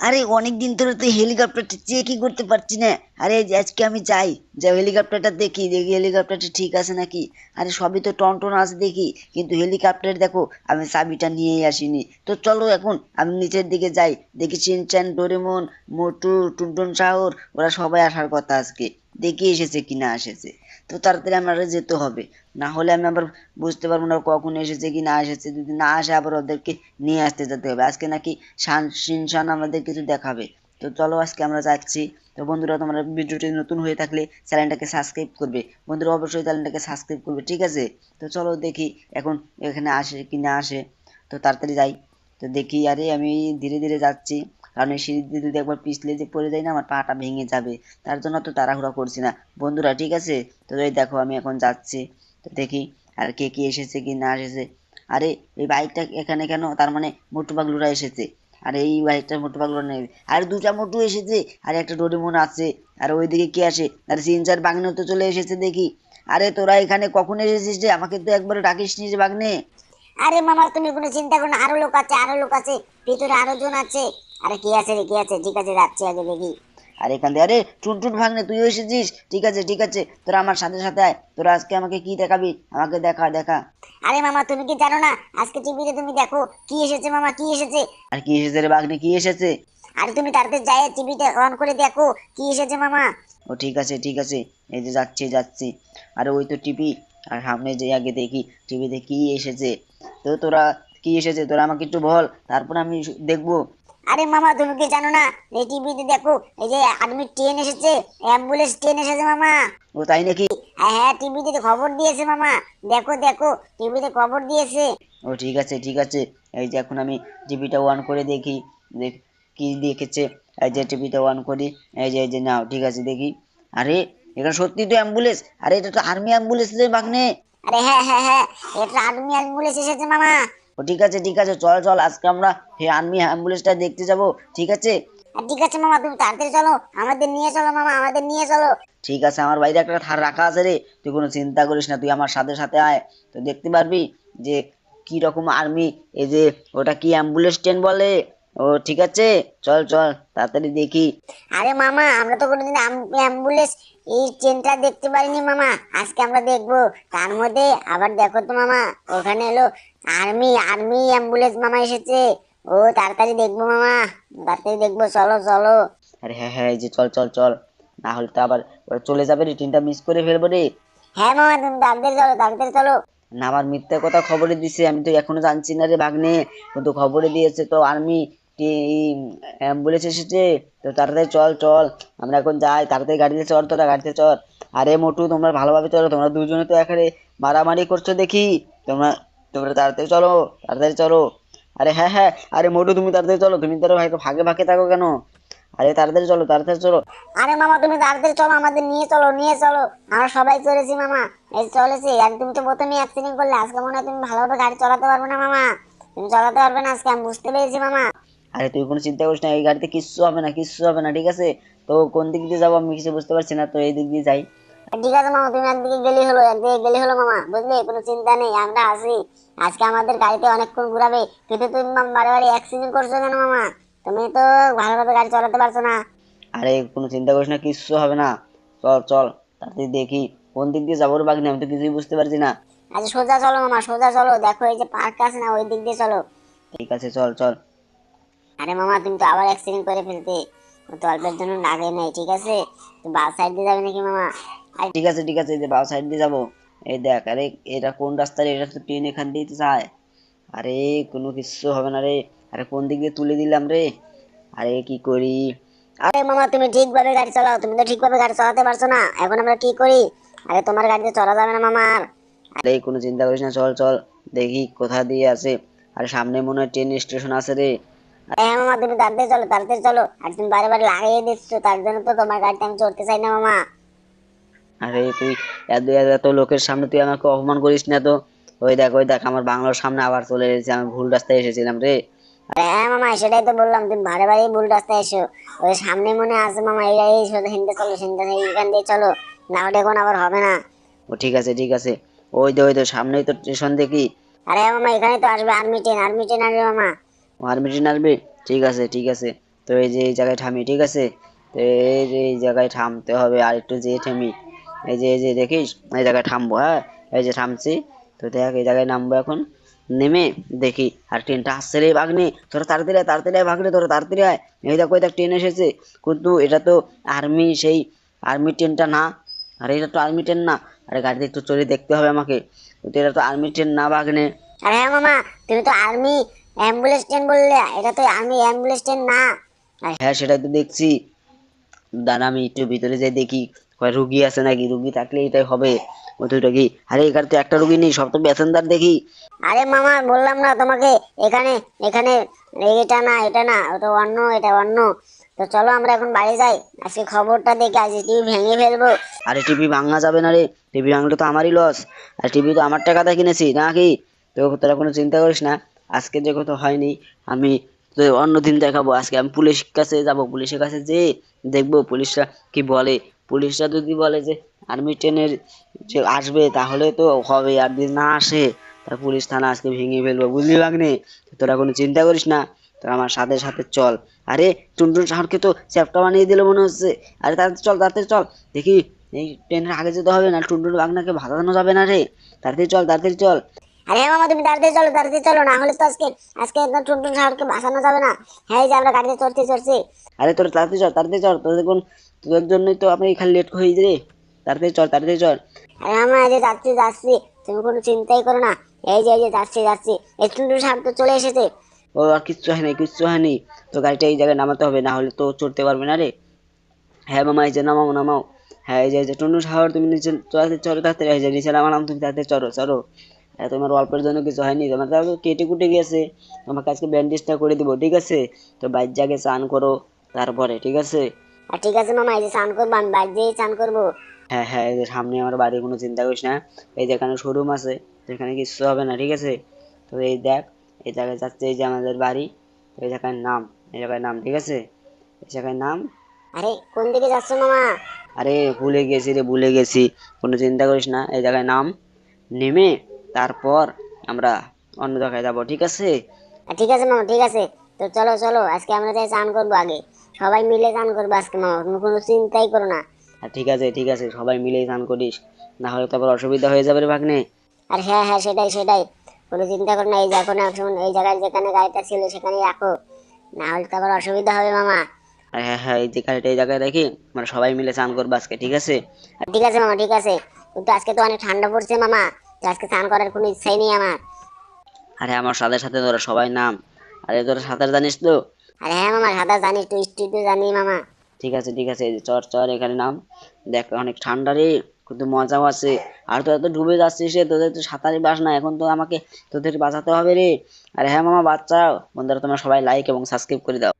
আরে অনেক দিন ধরে তো হেলিকপ্টারটা চেকই করতে পারছি না। আরে আজকে আমি যাই। যে হেলিকপ্টারটা দেখি। দেখি হেলিকপ্টারটা ঠিক আছে নাকি? আরে, সবই তো টনটন আছে দেখি। কিন্তু হেলিকপ্টার দেখো, আমি চাবিটা নিয়েই আসিনি। তো চলো এখন, আমি নিচের দিকে যাই। দেখি চিনচ্যান ডোরেমন, মোটু, টুনটুন শাহর ওরা সবাই আসার কথা আজকে। দেখি এসেছে কি না এসেছে। তো তাড়াতাড়ি আমার যেতে হবে। না হলে আমি আবার বুঝতে পারব না কখন এসেছে কি না এসেছে। যদি না আসে আবার ওদেরকে নিয়ে আসতে যেতে হবে। আজকে নাকি শান শিনশান আমাদের কিছু দেখাবে। তো চলো আজকে আমরা যাচ্ছি। তো বন্ধুরা, তোমরা ভিডিওটি নতুন হয়ে থাকলে চ্যানেলটাকে সাবস্ক্রাইব করবে। বন্ধুরা, অবশ্যই চ্যানেলটাকে সাবস্ক্রাইব করবে, ঠিক আছে? তো চলো দেখি এখন এখানে আসে কি না আসে। তো তাড়াতাড়ি যাই। তো দেখি, আরে আমি ধীরে ধীরে যাচ্ছি। কারণ এই সিঁড়ি দিয়ে যদি একবার পিছলে যে পড়ে যায় না, আমার পাটা ভেঙে যাবে। তার জন্য তো তাড়াহুড়া করছি না। বন্ধুরা, ঠিক আছে? তো এই দেখো, আমি এখন যাচ্ছি। তো দেখি আর কে কে এসেছে কি না এসেছে। আরে, এই বাইকটা এখানে কেন? তার মানে মোটু পাগলুরা এসেছে। আর, এই বাইকটা মোটু পাগলুরা নেই। আর, দুটা মোটু এসেছে। আর, একটা ডোরেমন আছে। আর ওইদিকে কে আসে? আর, সিনচার বাগনেও তো চলে এসেছে দেখি। আরে, তোরা এখানে কখন এসেছিস রে? আমাকে তো একবার ডাকিস নি রে বাগনে। আরে মামা, তুমি কোনো চিন্তা করো না। আরও লোক আছে, আরও লোক আছে। ভিতরে আরও জন আছে। আরে কি আছে রে কি আছে? ঠিক আছে যাচ্ছি আগে দেখি। আর এখান থেকে আরে টুনটুন ভাগ্নে তুইও এসেছিস? ঠিক আছে ঠিক আছে। তোরা আমার সাথে সাথে আয়। তোরা আজকে আমাকে কি দেখাবি? আমাকে দেখা দেখা। আরে মামা তুমি কি জানো না? আজকে টিভিতে তুমি দেখো কি এসেছে মামা কি এসেছে? আর কি এসেছে রে বাগনে কি এসেছে? আরে তুমি তাড়াতাড়ি যাই টিভিতে অন করে দেখো কি এসেছে মামা। ও ঠিক আছে ঠিক আছে। এই যে যাচ্ছি যাচ্ছি। আরে ওই তো টিভি। আর সামনে যে আগে দেখি টিভিতে কি এসেছে? তো তোরা কি এসেছে? তোরা আমাকে একটু বল। তারপর আমি দেখব। আরে মামা তুমি কি জানো না? এই টিভিতে দেখো এই যে আর্মি ট্রেন এসেছে অ্যাম্বুলেন্স ট্রেন এসেছে মামা। ও তাই নাকি? হ্যাঁ হ্যাঁ টিভিতে খবর দিয়েছে মামা। দেখো দেখো টিভিতে খবর দিয়েছে। ও ঠিক আছে ঠিক আছে। এই যে এখন আমি টিভিটা অন করে দেখি। দেখ কি দেখেছে? এই যে টিভিটা অন করি। এই যে এই যে নাও ঠিক আছে দেখি। আরে এখানে সত্যি তো অ্যাম্বুলেন্স আরে এটা তো আর্মি অ্যাম্বুলেন্স রে বাগনে। আরে হ্যাঁ হ্যাঁ হ্যাঁ এটা আর্মি অ্যাম্বুলেন্স এসেছে মামা। ঠিক আছে ঠিক আছে চল চল আজকে আমরা হে আর্মি অ্যাম্বুলেন্সটা দেখতে যাব ঠিক আছে? ঠিক আছে মামা তুমি তাড়াতাড়ি চলো আমাদের নিয়ে চলো মামা আমাদের নিয়ে চলো। ঠিক আছে আমার বাইরে একটা থার রাখা আছে রে তুই কোনো চিন্তা করিস না তুই আমার সাথে সাথে আয়। তো দেখতে পারবি যে কি রকম আর্মি এই যে ওটা কি অ্যাম্বুলেন্স ট্রেন বলে? ও ঠিক আছে? চল চল তাড়াতাড়ি দেখি। আরে মামা আমরা তো কোনোদিন অ্যাম্বুলেন্স এই ট্রেনটা দেখতে পারিনি মামা। আজকে আমরা দেখব। তার মধ্যে আবার দেখো তো মামা ওখানে এলো আর্মি আর্মি অ্যাম্বুলেন্স মামা এসেছে। ও তাড়াতাড়ি দেখব মামা তাড়াতাড়ি দেখব চলো চলো। আরে হ্যাঁ হ্যাঁ এই যে চল চল চল। না হলে তো আবার ওরা চলে যাবে রে ট্রেনটা মিস করে ফেলব রে। হ্যাঁ মামা তুমি তাড়াতাড়ি চলো তাড়াতাড়ি চলো। না আমার মিথ্যা কথা খবরে দিছে আমি তো এখনও জানছি না রে ভাগ্নে। কিন্তু খবরে দিয়েছে তো আর্মি অ্যাম্বুলেন্স এসেছে তো তাড়াতাড়ি চল চল, আমরা এখন যাই, তাড়াতাড়ি গাড়িতে চল তোরা, গাড়িতে চল আরে মোটু, তোমরা ভালোভাবে চলো তোমরা দুজনে তো এখানে মারামারি করছ দেখি, তোমরা তোমরা তাড়াতাড়ি চলো তাড়াতাড়ি চলো আরে হ্যাঁ হ্যাঁ আরে মোটু, তুমি তাড়াতাড়ি চলো, তুমি তো ভাই ভাগে ভাগে থাকো কেন? আরে তাড়াতাড়ি চলো তাড়াতাড়ি চলো। আরে মামা, তুমি তাড়াতাড়ি চলো, আমাদের নিয়ে চলো নিয়ে চলো, আমরা সবাই চলেছি মামা, এই চলেছি আর তুমি তো প্রথমে অ্যাক্সিডেন্ট করলে, আজকে মনে হয় তুমি ভালোভাবে গাড়ি চালাতে পারবে না মামা, তুমি চালাতে পারবে না আজকে, আমি বুঝতে পেরেছি মামা। আরে তুই কোনো চিন্তা করিস না এই গাড়িতে কিচ্ছু হবে না কিচ্ছু হবে না ঠিক আছে? তো কোন দিক দিয়ে যাব আমি কিছু বুঝতে পারছি না তো এই দিক দিয়ে যাই। ঠিক আছে মামা তুমি একদিকে গেলি হলো একদিকে গেলি হলো মামা বুঝলে? কোনো চিন্তা নেই আমরা আসি আজকে আমাদের গাড়িতে অনেকক্ষণ ঘুরাবে কিন্তু তুমি বারে বারে অ্যাক্সিডেন্ট করছ কেন মামা? তুমি তো ভালোভাবে গাড়ি চালাতে পারছ না। আরে কোনো চিন্তা করিস না কিচ্ছু হবে না। চল চল তাড়াতাড়ি দেখি কোন দিক দিয়ে যাব বাগনি আমি তো কিছুই বুঝতে পারছি না। আচ্ছা সোজা চলো মামা সোজা চলো দেখো এই যে পার্ক আছে না ওই দিক দিয়ে চলো। ঠিক আছে চল চল। আরে মামা তুমি তো আবার অ্যাক্সিডেন্ট করে ফেলতে। তো অল্পের জন্য লাগে নাই ঠিক আছে? তো বাস সাইড দিয়ে যাবে নাকি মামা? আর ঠিক আছে ঠিক আছে এই যে বাউ সাইড দিয়ে যাব। এই দেখ আরে এটা কোন রাস্তা রে? এটা তো ট্রেন এখান দিয়েই তো যায়। আরে কোনো কিচ্ছু হবে না রে। আরে কোন দিক দিয়ে তুলে দিলাম রে? আরে কি করি? আরে মামা তুমি ঠিকভাবে গাড়ি চালাও। তুমি তো ঠিকভাবে গাড়ি চালাতে পারছ না। এখন আমরা কি করি? আরে তোমার গাড়িতে চলা যাবে না মামা। আরে কোনো চিন্তা করিস না চল চল। দেখি কোথা দিয়ে আছে। আর সামনে মনে হয় ট্রেন স্টেশন আছে রে। হ্যাঁ মামা তুমি তাড়াতাড়ি চলো তাড়াতাড়ি চলো। আর তুমি বারে বারে লাগিয়ে দিচ্ছ তার জন্য তো তোমার গাড়িতে আমি চড়তে চাই না মামা। আরে তুই এত এত লোকের সামনে তুই আমাকে অপমান করিস না তো? ওই দেখ ওই দেখ আমার বাংলার সামনে আবার চলে এসেছে আমি ভুল রাস্তায় এসেছিলাম রে। হ্যাঁ মামা সেটাই তো বললাম তুমি বারে বারে ভুল রাস্তায় এসো। ওই সামনে মনে আছে মামা এই এই সোজা হিন্দে চলো হিন্দে এইখান দিয়ে চলো। না ওটা এখন আবার হবে না। ও ঠিক আছে ঠিক আছে। ওই তো ওই তো সামনেই তো স্টেশন দেখি। আরে মামা এখানে তো আসবে আর্মি ট্রেন আর্মি ট্রেন আসবে মামা। আর্মি আসবে ঠিক আছে ঠিক আছে। তো এই যে এই জায়গায় থামি ঠিক আছে? তো এই যে এই জায়গায় থামতে হবে আর একটু যে থামি। এই যে এই যে দেখিস? এই জায়গায় থামবো হ্যাঁ? এই যে থামছি। তো দেখ এই জায়গায় নামবো এখন। নেমে দেখি আর ট্রেনটা আসছে রে ভাগ্নে। তোরা তাড়াতাড়ি আয়, তাড়াতাড়ি ভাগ্নে তোরা তাড়াতাড়ি আয়। এই দেখো দেখ ট্রেন এসেছে। কিন্তু এটা তো আর্মি সেই আর্মি ট্রেনটা না। আরে এটা তো আর্মি ট্রেন না। আরে গাড়িতে একটু চড়ে দেখতে হবে আমাকে। এটা তো আর্মি ট্রেন না ভাগ্নে। আরে হ্যাঁ মামা তুমি তো আর্মি। অ্যাম্বুলেন্স ট্রেন বললে এটা তো আর্মি অ্যাম্বুলেন্স ট্রেন না। হ্যাঁ সেটাই তো দেখছি। দাঁড়া আমি একটু ভিতরে যাই দেখি। কয় রুগী আছে নাকি? রুগী থাকলে এটাই হবে। ওইটা কি? আরে এখানে তো একটা রুগী নেই সব তো প্যাসেঞ্জার দেখি। আরে মামা বললাম না তোমাকে এখানে এখানে এটা না এটা না ওটা অন্য এটা অন্য। তো চলো আমরা এখন বাড়ি যাই আজকে খবরটা দেখে আজকে টিভি ভেঙে ফেলব। আরে টিভি ভাঙা যাবে না রে। টিভি ভাঙলে তো আমারই লস আর টিভি তো আমার টাকাতে কিনেছি নাকি তো তোরা কোনো চিন্তা করিস না। আজকে যে কথা হয়নি, আমি তো অন্য দিন দেখাবো। আজকে আমি পুলিশ কাছে যাব, পুলিশের কাছে যে দেখব পুলিশরা কি বলে। পুলিশরা যদি বলে যে আর্মি ট্রেনের যে আসবে, তাহলে তো হবে। আর যদি না আসে, তা পুলিশ থানা আজকে ভেঙে ফেলব। বুঝলি বাগনে তোরা কোনো চিন্তা করিস না। তোরা আমার সাথে সাথে চল। আরে, টুনটুন শহরকে তো চ্যাপ্টা বানিয়ে দিল মনে হচ্ছে। আরে তাড়াতাড়ি চল তাড়াতাড়ি চল। দেখি, এই ট্রেনের আগে যেতে হবে, না টুনটুন বাগনাকে ভাগানো যাবে না রে। তাড়াতাড়ি চল তাড়াতাড়ি চল। আরে মামা তুমি তাড়াতাড়ি চলো তাড়াতাড়ি চলো না হলে তো আজকে আজকে একদম টুনটুন শহরকে বাঁচানো যাবে না। হ্যাঁ এই যে আমরা গাড়িতে চড়ছি চড়ছি। আরে তোরা তাড়াতাড়ি চল তাড়াতাড়ি চল তোদের কোন তোদের জন্যই তো আমি খালি লেট হয়ে রে। তাড়াতাড়ি চল তাড়াতাড়ি চল। আরে মামা এই যে যাচ্ছি যাচ্ছি। তুমি কোনো চিন্তাই করো না। এই যে এই যে যাচ্ছি যাচ্ছি। এই টুনটুন শহর তো চলে এসেছে। ও আর কিচ্ছু হয়নি কিচ্ছু হয়নি। তো গাড়িটা এই জায়গায় নামাতে হবে না হলে তো চড়তে পারবে না রে। হ্যাঁ মামা এই যে নামাও নামাও। হ্যাঁ এই যে টুনটুন শহর তুমি নিচে তাড়াতাড়ি চলো তাড়াতাড়ি এই যে নিচে নামালাম তুমি তাড়াতাড়ি চড়ো হ্যাঁ তোমার অল্পের জন্য কিছু হয়নি। তোমার তাও কেটে কুটে গেছে। তোমাকে আজকে ব্যান্ডেজটা করে দিব ঠিক আছে? তো বাইর জায়গায় স্নান করো তারপরে ঠিক আছে? আর ঠিক আছে মামা এই যে স্নান করব আমি যেয়ে স্নান করব। হ্যাঁ হ্যাঁ এই যে সামনে আমার বাড়ির কোনো চিন্তা করিস না। এই যে এখানে শোরুম আছে সেখানে কিচ্ছু হবে না ঠিক আছে? তো এই দেখ এই জায়গায় যাচ্ছে এই যে আমাদের বাড়ি এই জায়গায় নাম এই জায়গায় নাম ঠিক আছে? এই জায়গায় নাম। আরে কোন দিকে যাচ্ছ মামা? আরে ভুলে গেছি রে ভুলে গেছি। কোনো চিন্তা করিস না এই জায়গায় নাম। নেমে তারপর আমরা অন্য জায়গায় যাব ঠিক আছে? ঠিক আছে মামা ঠিক আছে। তো চলো চলো আজকে আমরা যাই স্নান করব আগে। সবাই মিলে স্নান করব আজকে মামা তুমি কোনো চিন্তাই করো না। আর ঠিক আছে ঠিক আছে সবাই মিলে স্নান করিস। না হলে তারপর অসুবিধা হয়ে যাবে রে ভাগ্নে। আর হ্যাঁ হ্যাঁ সেটাই সেটাই। কোনো চিন্তা করো না এই যে এখন এখন এই জায়গায় যেখানে গাড়িটা ছিল সেখানে রাখো। না হলে তো আবার অসুবিধা হবে মামা। আর হ্যাঁ হ্যাঁ এই যে গাড়িটা এই জায়গায় দেখি আমরা সবাই মিলে স্নান করব আজকে ঠিক আছে? ঠিক আছে মামা ঠিক আছে। কিন্তু আজকে তো অনেক ঠান্ডা পড়ছে মামা। আজকে স্নান করার কোনো ইচ্ছাই নেই আমার। আরে আমার সাথে সাথে তোরা সবাই নাম। আরে তোরা সাঁতার জানিস তো? আরে হ্যাঁ মামা সাঁতার জানিস তুই তুই তো জানি মামা। ঠিক আছে ঠিক আছে চর চর এখানে নাম। দেখ অনেক ঠান্ডা রে কিন্তু মজাও আছে। আর তোরা তো ডুবে যাচ্ছিস রে তোদের তো সাঁতারই বাস না এখন তো আমাকে তোদের বাঁচাতে হবে রে। আরে হ্যাঁ মামা বাচ্চাও। বন্ধুরা তোমরা সবাই লাইক এবং সাবস্ক্রাইব করে দাও।